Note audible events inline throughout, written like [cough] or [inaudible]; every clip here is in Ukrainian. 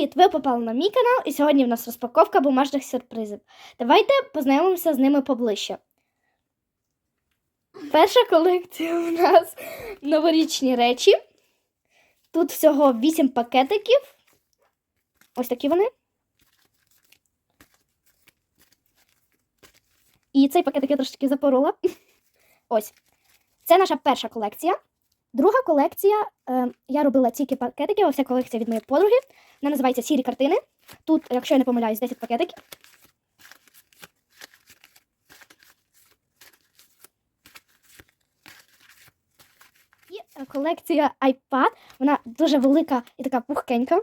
Привіт! Ви попали на мій канал, і сьогодні в нас розпаковка бумажних сюрпризів. Давайте познайомимося з ними поближче. Перша колекція у нас новорічні речі. Тут всього 8 пакетиків. Ось такі вони. І цей пакетик я трошки запорола. Ось. Це наша перша колекція. Друга колекція. Е, я робила тільки пакетики, ось ця колекція від моєї подруги. Вона називається Сірі картини. Тут, якщо я не помиляюсь, 10 пакетиків. І е, колекція iPad. Вона дуже велика і така пухкенька.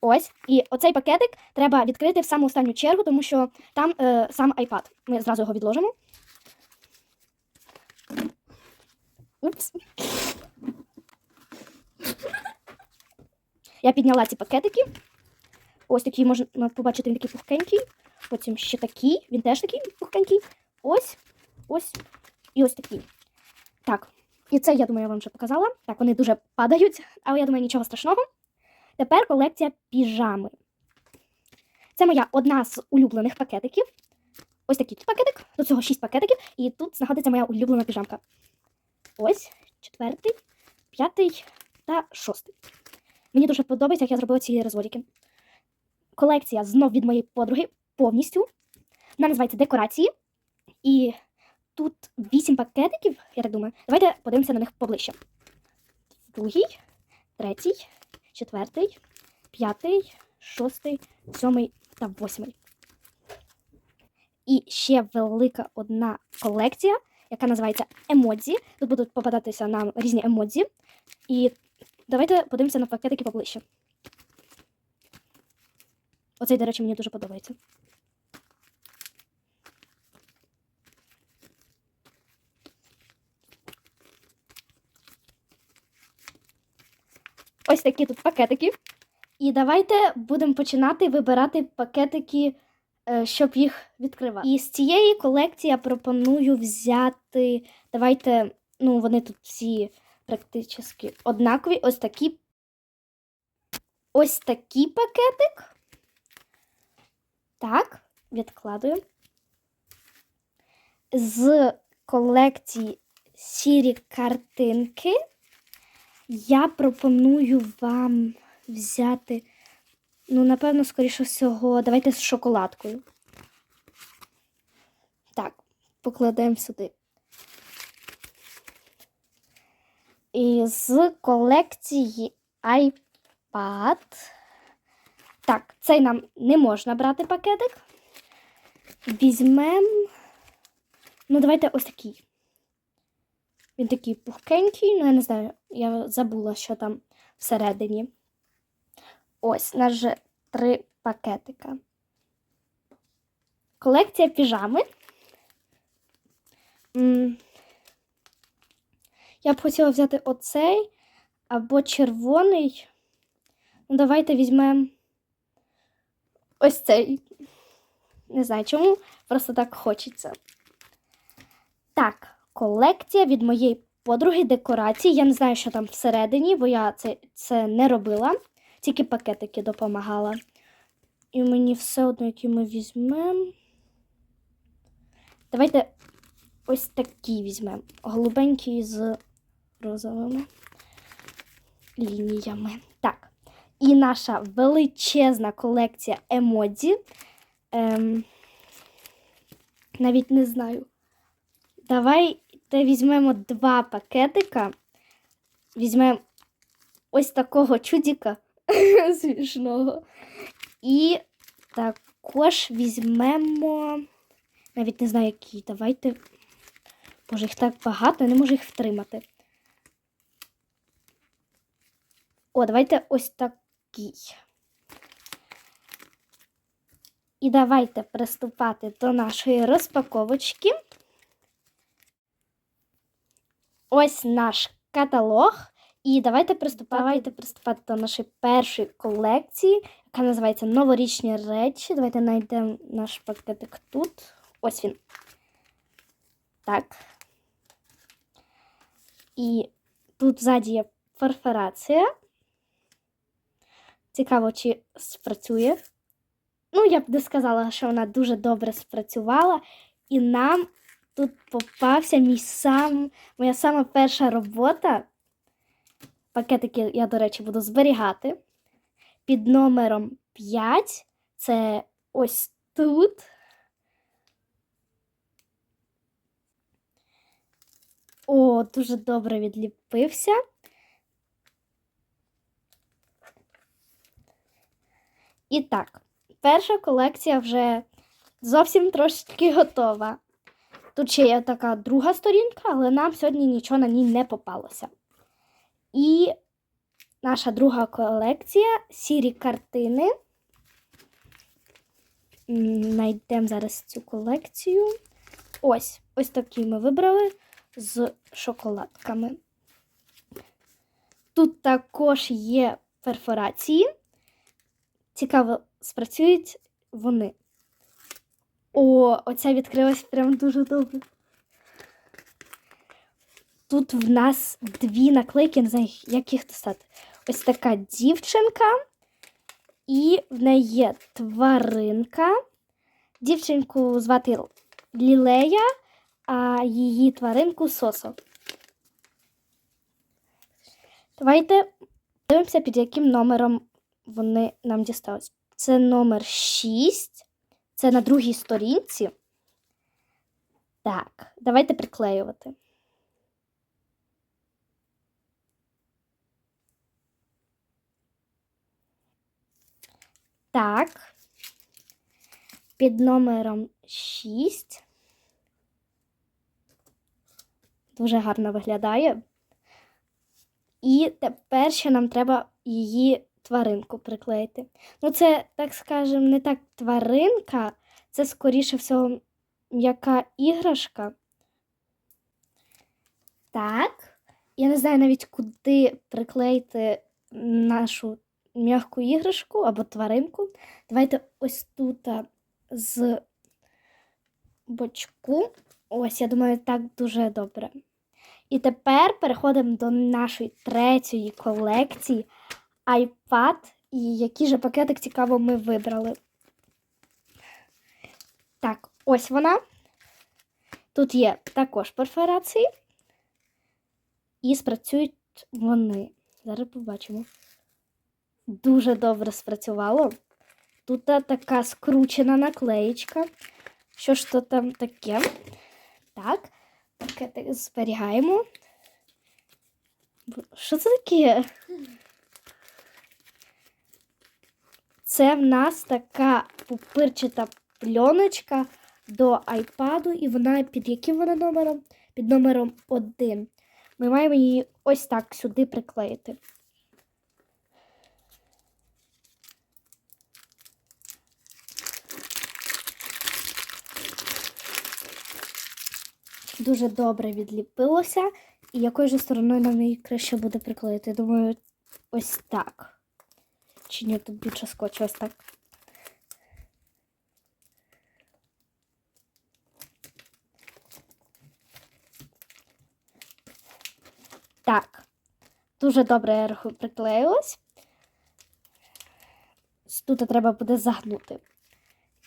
Ось. І оцей пакетик треба відкрити в саму останню чергу, тому що там е, сам iPad. Ми зразу його відложимо. Упс. Я підняла ці пакетики. Ось такий можна побачити, він такий пухкенький. Потім ще такий, він теж такий пухкенький. Ось, ось і ось такий. Так, і це, я думаю, я вам вже показала. Так, вони дуже падають, але я думаю, нічого страшного. Тепер колекція піжами. Це моя одна з улюблених пакетиків. Ось такий пакетик. До цього 6 пакетиків. І тут знаходиться моя улюблена піжамка. Ось, четвертий, п'ятий та шостий. Мені дуже подобається, як я зробила ці розводики. Колекція знов від моєї подруги повністю. Вона називається декорації. І тут вісім пакетиків, я так думаю. Давайте подивимося на них поближче. Другий, третій, четвертий, п'ятий, шостий, сьомий та восьмий. І ще велика одна колекція, яка називається емодзі. Тут будуть попадатися нам різні емодзі. І давайте подивимося на пакетики поближче. Оцей, до речі, мені дуже подобається. Ось такі тут пакетики. І давайте будемо починати вибирати пакетики, щоб їх відкривати. І з цієї колекції я пропоную взяти. Давайте, ну, вони тут всі практично однакові. Ось такі. Ось такий пакетик. Так, відкладую. З колекції сірі картинки. Я пропоную вам взяти, ну, напевно, скоріше всього, давайте з шоколадкою. Так, покладемо сюди. І з колекції iPad. Так, цей нам не можна брати пакетик. Візьмемо. Ну, давайте ось такий. Він такий пухкенький, ну я не знаю, я забула, що там всередині. Ось, у нас же три пакетика. Колекція піжами. Я б хотіла взяти оцей або червоний. Ну, давайте візьмемо ось цей. Не знаю чому, просто так хочеться. Так, колекція від моєї подруги декорацій. Я не знаю, що там всередині, бо я це, це не робила, тільки пакетики допомагала. І мені все одно, які ми візьмемо. Давайте ось такі візьмемо. Голубенькі з розовими лініями. Так. І наша величезна колекція емодзі. Ем, навіть не знаю. Давайте візьмемо два пакетика. Візьмемо ось такого чудіка [laughs] смішного. І також візьмемо. Навіть не знаю, який. Давайте. Боже, їх так багато, я не можу їх втримати. О, давайте ось такий. І давайте приступати до нашої розпаковочки. Ось наш каталог. І давайте приступати, давайте приступати до нашої першої колекції, яка називається Новорічні речі. Давайте знайдемо наш пакетик тут. Ось він. Так. І тут ззаді є перфорація. Цікаво, чи спрацює. Ну, я б не сказала, що вона дуже добре спрацювала. І нам тут попався мій сам, моя сама перша робота. Пакетики я, до речі, буду зберігати. Під номером 5. Це ось тут. О, дуже добре відліпився. І так, перша колекція вже зовсім трошечки готова. Тут ще є така друга сторінка, але нам сьогодні нічого на ній не попалося. І наша друга колекція сірі картини. Найдемо зараз цю колекцію. Ось, ось такі ми вибрали з шоколадками. Тут також є перфорації. Цікаво, спрацюють вони. О, оця відкрилась прям дуже добре. Тут в нас дві наклейки, не знаю, як їх достати. Ось така дівчинка, і в неї є тваринка. Дівчинку звати Лілея, а її тваринку Сосо. Давайте дивимося, під яким номером вони нам дістались. Це номер 6. Це на другій сторінці. Так, давайте приклеювати. Так. Під номером 6. Дуже гарно виглядає. І тепер ще нам треба її тваринку приклеїти. Ну, це, так скажемо, не так тваринка, це, скоріше всього, м'яка іграшка. Так. Я не знаю навіть, куди приклеїти нашу м'яку іграшку або тваринку. Давайте ось тут з бочку. Ось, я думаю, так дуже добре. І тепер переходимо до нашої третьої колекції iPad. І який же пакетик цікаво ми вибрали. Так, ось вона. Тут є також перфорації. І спрацюють вони. Зараз побачимо. Дуже добре спрацювало. Тут така скручена наклеєчка. Що ж то там таке? Так, пакетик зберігаємо. Що це таке? Це в нас така пупирчата пленочка до айпаду, і вона під яким вона номером? Під номером 1. Ми маємо її ось так сюди приклеїти. Дуже добре відліпилося. І якою же стороною нам її краще буде приклеїти? Думаю, ось так. Чи ні, тут більше скотчу, ось так. Так. Дуже добре я рахую приклеїлось. Тут треба буде загнути.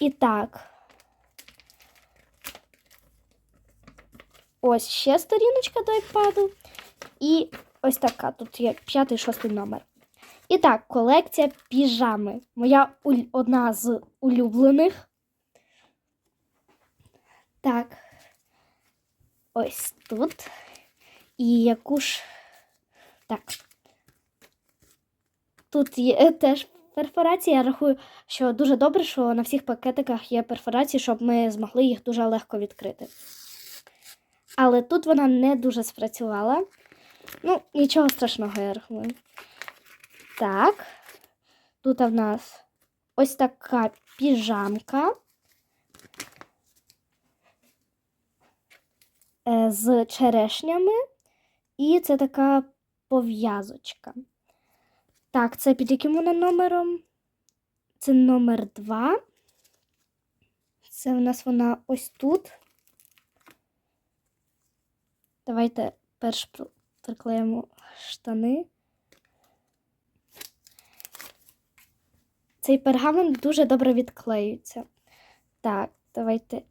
І так. Ось ще сторіночка до iPad. І ось така. Тут є п'ятий шостий номер. І так, колекція піжами. Моя уль- одна з улюблених. Так. Ось тут. І яку ж. Так. Тут є е, теж перфорація. Я рахую, що дуже добре, що на всіх пакетиках є перфорації, щоб ми змогли їх дуже легко відкрити. Але тут вона не дуже спрацювала. Ну, нічого страшного, я рахую. Так. Тут в нас ось така піжамка е, з черешнями. І це така пов'язочка. Так, це під яким вона номером? Це номер 2. Це у нас вона ось тут. Давайте перш приклеїмо штани. цей пергамент дуже добре відклеюється. Так, давайте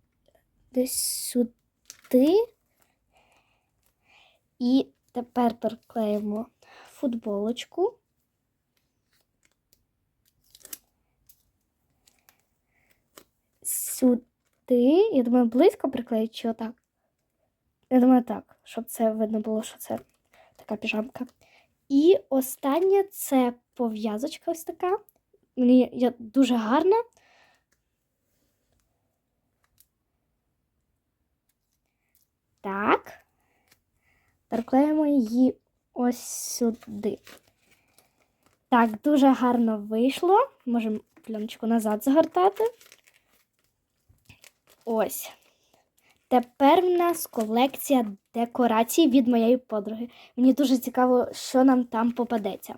десь сюди. І тепер приклеїмо футболочку. Сюди. Я думаю, близько приклеїть чи отак. Я думаю, так, щоб це видно було, що це така піжамка. І останнє це пов'язочка ось така. Мені я, дуже гарна. Так. Приклеїмо її ось сюди. Так, дуже гарно вийшло. Можемо пленочку назад загортати. Ось. Тепер в нас колекція декорацій від моєї подруги. Мені дуже цікаво, що нам там попадеться.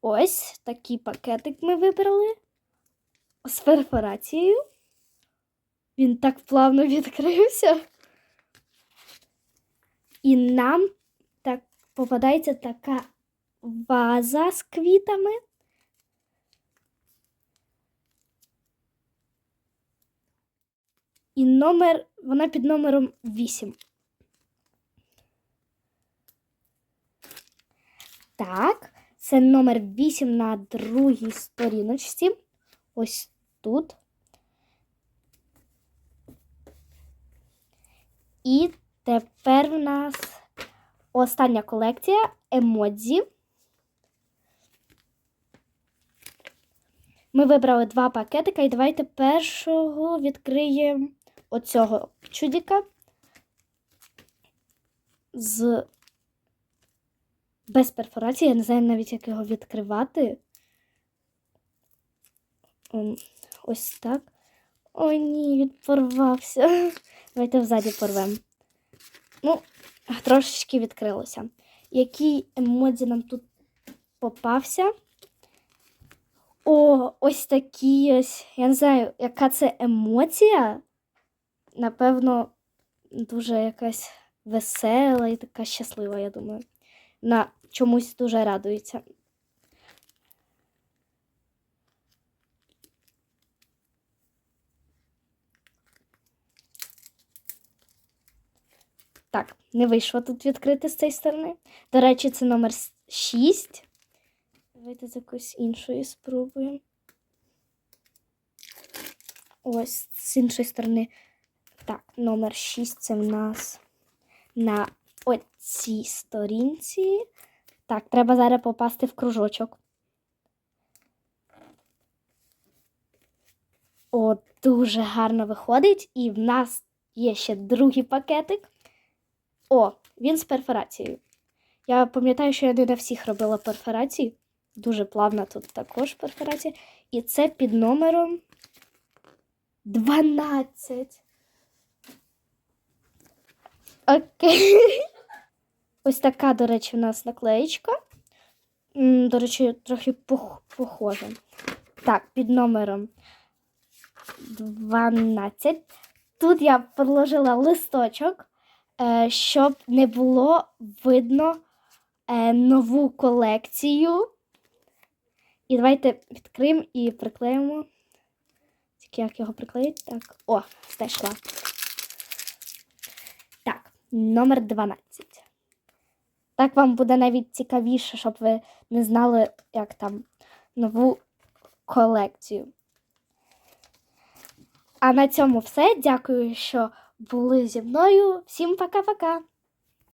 Ось такий пакетик ми вибрали з перфорацією. Він так плавно відкрився. І нам так попадається така ваза з квітами. І номер, вона під номером 8. Так, це номер 8 на другій сторіночці. Ось тут. І тепер в нас остання колекція емодзі. Ми вибрали два пакетика, і давайте першого відкриємо оцього чудіка з без перфорації. Я не знаю навіть, як його відкривати. Ось так. Ой, ні, він порвався. [laughs] Давайте взаді порвемо. Ну, трошечки відкрилося. Який емодзі нам тут попався? О, ось такі ось. Я не знаю, яка це емоція. Напевно, дуже якась весела і така щаслива, я думаю. На чомусь дуже радується. Так, не вийшло тут відкрити з цієї сторони. До речі, це номер 6. Давайте з якоїсь іншої спробуємо. Ось з іншої сторони. Так, номер 6 це в нас на оцій сторінці. Так, треба зараз попасти в кружочок. О, дуже гарно виходить. І в нас є ще другий пакетик. О, він з перфорацією. Я пам'ятаю, що я не на всіх робила перфорації. Дуже плавна тут також перфорація. І це під номером 12. Окей. [laughs] Ось така, до речі, у нас наклеєчка. До речі, трохи пох- похожа. Так, під номером 12. Тут я положила листочок, е, щоб не було видно е, нову колекцію. І давайте відкриємо і приклеїмо. Тільки як його приклеїти? Так. О, знайшла. Номер 12. Так вам буде навіть цікавіше, щоб ви не знали, як там нову колекцію. А на цьому все. Дякую, що були зі мною. Всім пока-пока!